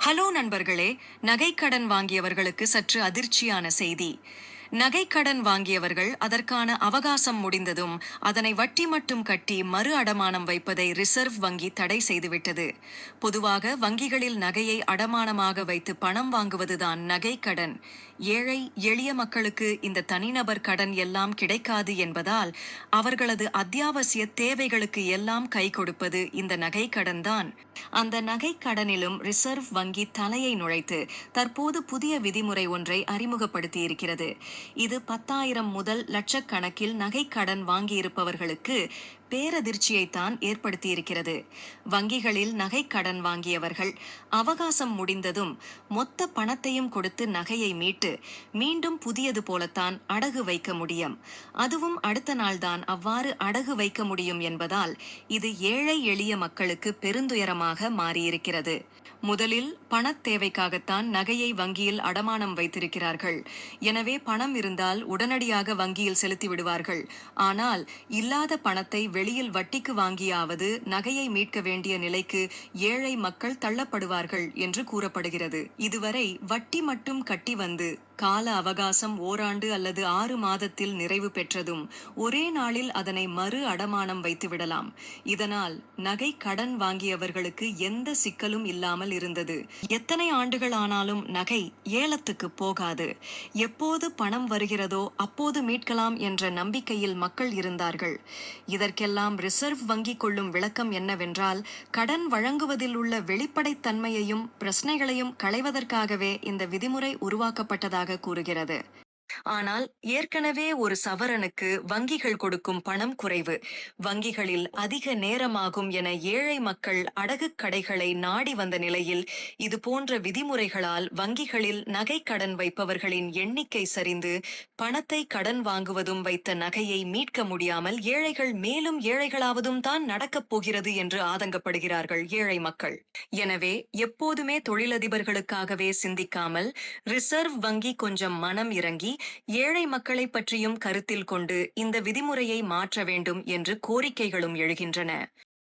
Hello நண்பர்களே நகைக்கடன் வாங்கியவர்களுக்கு சற்று அதிர்ச்சியான செய்தி. நகைக்கடன் வாங்கியவர்கள் அதற்கான அவகாசம் முடிந்ததும் அதனை வட்டி மட்டும் கட்டி மறு அடமானம் வைப்பதை ரிசர்வ் வங்கி தடை செய்துவிட்டது. பொதுவாக வங்கிகளில் நகையை அடமானமாக வைத்து பணம் வாங்குவதுதான் நகைக்கடன். ஏழை எளிய மக்களுக்கு இந்த தனிநபர் கடன் எல்லாம் கிடைக்காது என்பதால் அவர்களது அத்தியாவசிய தேவைகளுக்கு எல்லாம் கை கொடுப்பது இந்த நகைக்கடன் தான் அந்த நகைக்கடனிலும் ரிசர்வ் வங்கி தலையை நுழைத்து தற்போது புதிய விதிமுறை ஒன்றை அறிமுகப்படுத்தி இருக்கிறது இது பத்தாயிரம் முதல் லட்சக்கணக்கில் நகைக்கடன் வாங்கியிருப்பவர்களுக்கு பேரதிர்ச்சியைத்தான் ஏற்படுத்தியிருக்கிறது. வங்கிகளில் நகைக்கடன் வாங்கியவர்கள் அவகாசம் முடிந்ததும் மொத்த பணத்தையும் கொடுத்து நகையை மீட்டு மீண்டும் புதியது போலத்தான் அடகு வைக்க முடியும். அதுவும் அடுத்த நாள்தான் அவ்வாறு அடகு வைக்க முடியும் என்பதால் இது ஏழை எளிய மக்களுக்கு பெருந்துயரமாக மாறியிருக்கிறது. முதலில் பணத் தேவைக்காகத்தான் நகையை வங்கியில் அடமானம் வைத்திருக்கிறார்கள். எனவே பணம் இருந்தால் உடனடியாக வங்கியில் செலுத்தி விடுவார்கள். ஆனால் இல்லாத பணத்தை வெளியில் வட்டிக்கு வாங்கியாவது நகையை மீட்க வேண்டிய நிலைக்கு ஏழை மக்கள் தள்ளப்படுவார்கள் என்று கூறப்படுகிறது. இதுவரை வட்டி மட்டும் கட்டி வந்து கால அவகாசம் ஓராண்டு அல்லது ஆறு மாதத்தில் நிறைவு பெற்றதும் ஒரே நாளில் அதனை மறு அடமானம் வைத்துவிடலாம். இதனால் நகை கடன் வாங்கியவர்களுக்கு எந்த சிக்கலும் இல்லாமல் இருந்தது. எத்தனை ஆண்டுகள் ஆனாலும் நகை ஏலத்துக்கு போகாது. எப்போது பணம் வருகிறதோ அப்போது மீட்கலாம் என்ற நம்பிக்கையில் மக்கள் இருந்தார்கள். இதற்கெல்லாம் ரிசர்வ் வங்கி கொள்ளும் விளக்கம் என்னவென்றால் கடன் வழங்குவதில் உள்ள வெளிப்படைத்தன்மையையும் பிரச்சனைகளையும் களைவதற்காகவே இந்த விதிமுறை உருவாக்கப்பட்டதாக கூறுகிறது ஆனால் ஏற்கனவே ஒரு சவரனுக்கு வங்கிகள் கொடுக்கும் பணம் குறைவு. வங்கிகளில் அதிக நேரமாகும் என ஏழை மக்கள் அடகுக் கடைகளை நாடி வந்த நிலையில் இது போன்ற விதிமுறைகளால் வங்கிகளில் நகை கடன் வைப்பவர்களின் எண்ணிக்கை சரிந்து பணத்தை கடன் வாங்குவதும் வைத்த நகையை மீட்க முடியாமல் ஏழைகள் மேலும் ஏழைகளாவதும் தான் நடக்கப் போகிறது என்று ஆதங்கப்படுகிறார்கள் ஏழை மக்கள். எனவே எப்போதுமே தொழிலதிபர்களுக்காகவே சிந்திக்காமல் ரிசர்வ் வங்கி கொஞ்சம் மனம் இறங்கி ஏழை மக்களை பற்றியும் கருத்தில் கொண்டு இந்த விதிமுறையை மாற்ற வேண்டும் என்று கோரிக்கைகளும் எழுகின்றன.